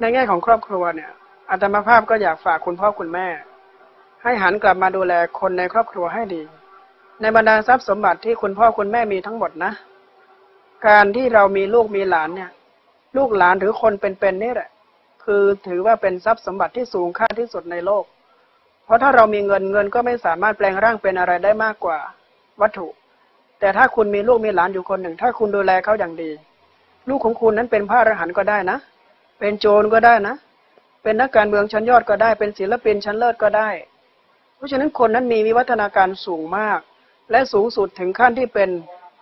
ในแง่ของครอบครัวเนี่ยอาตมาภาพก็อยากฝากคุณพ่อคุณแม่ ให้หันกลับมาดูแลคนในครอบครัวให้ดี ในบรรดาทรัพย์สมบัติที่คุณพ่อคุณแม่มีทั้งหมดนะ การที่เรามีลูกมีหลานเนี่ย ลูกหลานหรือคนเป็นๆนี่แหละ คือถือว่าเป็นทรัพย์สมบัติที่สูงค่าที่สุดในโลก เพราะถ้าเรามีเงินเงินก็ไม่สามารถแปลงร่างเป็นอะไรได้มากกว่าวัตถุ แต่ถ้าคุณมีลูกมีหลานอยู่คนหนึ่ง ถ้าคุณดูแลเขาอย่างดี ลูกของคุณนั้นเป็นพระอรหันต์ก็ได้นะ เป็นโจรก็ได้นะ เป็นนักการเมืองชั้นยอดก็ได้ เป็นศิลปินชั้นเลิศก็ได้ เพราะฉะนั้นคนนั้นมีวิวัฒนาการสูงมาก และสูงสุดถึงขั้นที่เป็น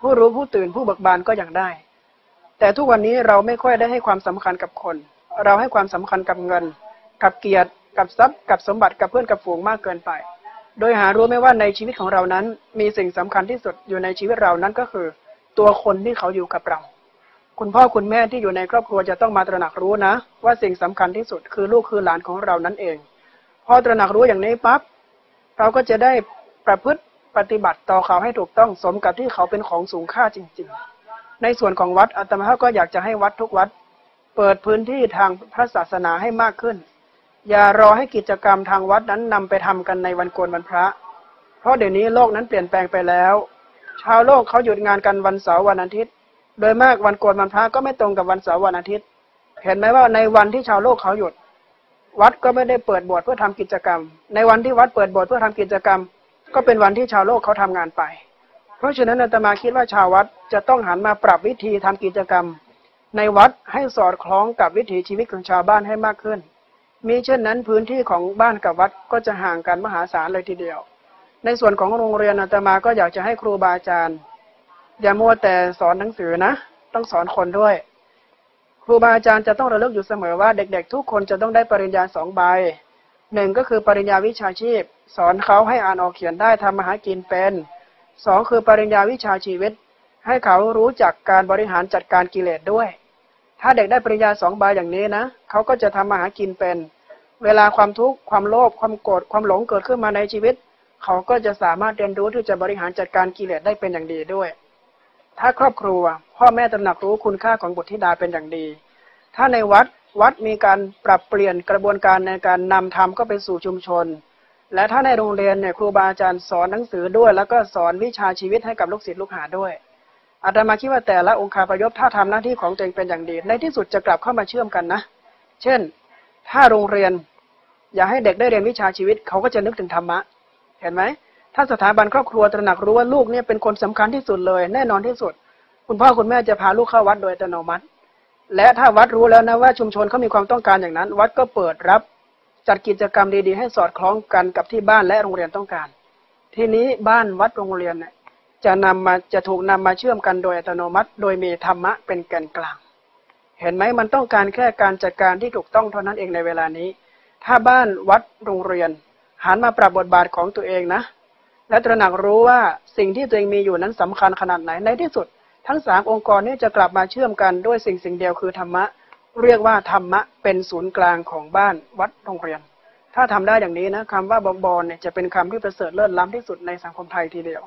ผู้รู้ผู้ตื่นผู้เบิกบานก็อย่างได้ แต่ทุกวันนี้เราไม่ค่อยได้ให้ความสำคัญกับคน เราให้ความสำคัญกับเงิน กับเกียรติ กับทรัพย์ กับสมบัติกับเพื่อนกับฝูงมากเกินไป โดยหารู้ไหมว่าในชีวิตของเรานั้น มีสิ่งสำคัญที่สุดอยู่ในชีวิตเรานั้นก็คือ ตัวคนที่เขาอยู่กับเรา คุณพ่อคุณแม่ที่อยู่ในครอบครัวจะต้องมาตระหนักรู้นะ ว่าสิ่งสำคัญที่สุดคือลูกคือหลานของเรานั่นเอง พอตระหนักรู้อย่างนี้ปั๊บเราก็จะได้ประพฤติปฏิบัติต่อเขาให้ถูกต้องสมกับที่เขาเป็นของสูงค่าจริง ๆ ในส่วนของวัดอาตมาก็อยากจะให้วัดทุกวัด เปิดพื้นที่ทางพระศาสนาให้มากขึ้น อย่ารอให้กิจกรรมทางวัดนั้นนำไปทำกันในวันโกนวันพระ เพราะเดี๋ยวนี้โลกนั้นเปลี่ยนแปลงไปแล้ว ชาวโลกเขาหยุดงานกันวันเสาร์วันอาทิตย์ โดยมากวันโกนวันพระก็ไม่ตรงกับวันเสาร์วันอาทิตย์ เห็นไหมว่าในวันที่ชาวโลกเขาหยุด วัดก็ไม่ได้เปิดโบสถ์เพื่อทำกิจกรรม ในวันที่วัดเปิดโบสถ์เพื่อทำกิจกรรม ก็เป็นวันที่ชาวโลกเขาทำงานไป เพราะฉะนั้นอาตมาคิดว่าชาววัดจะต้องหันมาปรับวิธีทำกิจกรรม ในวัดให้สอดคล้องกับวิถีชีวิตของชาวบ้านให้มากขึ้น มีเช่นนั้นพื้นที่ของบ้านกับวัดก็จะห่างกันมหาศาลเลยทีเดียว ในส่วนของโรงเรียนอาตมาก็อยากจะให้ครูบาอาจารย์ อย่ามัวแต่สอนหนังสือนะ ต้องสอนคนด้วย ครูบาอาจารย์จะต้องระลึกอยู่เสมอว่าเด็ก ๆ ทุกคนจะต้องได้ปริญญาสองใบหนึ่งก็คือปริญญาวิชาชีพ สอนเขาให้อ่านออกเขียนได้ทำมาหากินเป็นสองคือปริญญาวิชาชีวิต ให้เขารู้จักการบริหารจัดการกิเลสด้วย ถ้าเด็กได้ปริญญาสองใบอย่างนี้นะเขาก็จะทำมาหากินเป็น เวลาความทุกข์ความโลภความโกรธความหลงเกิดขึ้นมาในชีวิต เขาก็จะสามารถเรียนรู้ที่จะบริหารจัดการกิเลสได้เป็นอย่างดีด้วย ถ้าครอบครัว พ่อแม่ตระหนักรู้คุณค่าของบุตรธิดาเป็นอย่างดี ถ้าในวัดวัดมีการปรับเปลี่ยนกระบวนการในการนำธรรมเข้าไปสู่ชุมชน และถ้าในโรงเรียนเนี่ยครูบาอาจารย์สอนหนังสือด้วย แล้วก็สอนวิชาชีวิตให้กับลูกศิษย์ลูกหาด้วยอาตมาคิดว่าแต่ละองค์คาพยพถ้าทำหน้าที่ของตัวเองเป็นอย่างดี ในที่สุดจะกลับเข้ามาเชื่อมกันนะ เช่น ถ้าโรงเรียน อยากให้เด็กได้เรียนวิชาชีวิต เขาก็จะนึกถึงธรรมะ เห็นไหม ถ้าสถาบันครอบครัวตระหนักรู้ว่าลูกเนี่ยเป็นคนสำคัญที่สุดเลย แน่นอนที่สุด คุณพ่อคุณแม่จะพาลูกเข้าวัดโดยอัตโนมัติ และถ้าวัดรู้แล้วนะว่าชุมชนเขามีความต้องการอย่างนั้น วัดก็เปิดรับจัดกิจกรรมดีๆ ให้สอดคล้องกันกับที่บ้านและโรงเรียนต้องการ ทีนี้บ้านวัดโรงเรียนเนี่ยจะนำมาจะถูกนำมาเชื่อมกันโดยอัตโนมัติ โดยมีธรรมะเป็นแกนกลาง เห็นไหมมันต้องการแค่การจัดการที่ถูกต้องเท่านั้นเองในเวลานี้ ถ้าบ้านวัดโรงเรียนหันมาปรับบทบาทของตัวเองนะ และตระหนักรู้ว่าสิ่งที่ตัวเองมีอยู่นั้นสำคัญขนาดไหนในที่สุด ทั้งสามองค์กรนี้จะกลับมาเชื่อมกันด้วยสิ่งสิ่งเดียวคือธรรมะ เรียกว่าธรรมะเป็นศูนย์กลางของบ้านวัดโรงเรียน ถ้าทำได้อย่างนี้นะคำว่าบบอลเนี่ยจะเป็นคำที่ประเสริฐเลิศล้ำที่สุดในสังคมไทยทีเดียว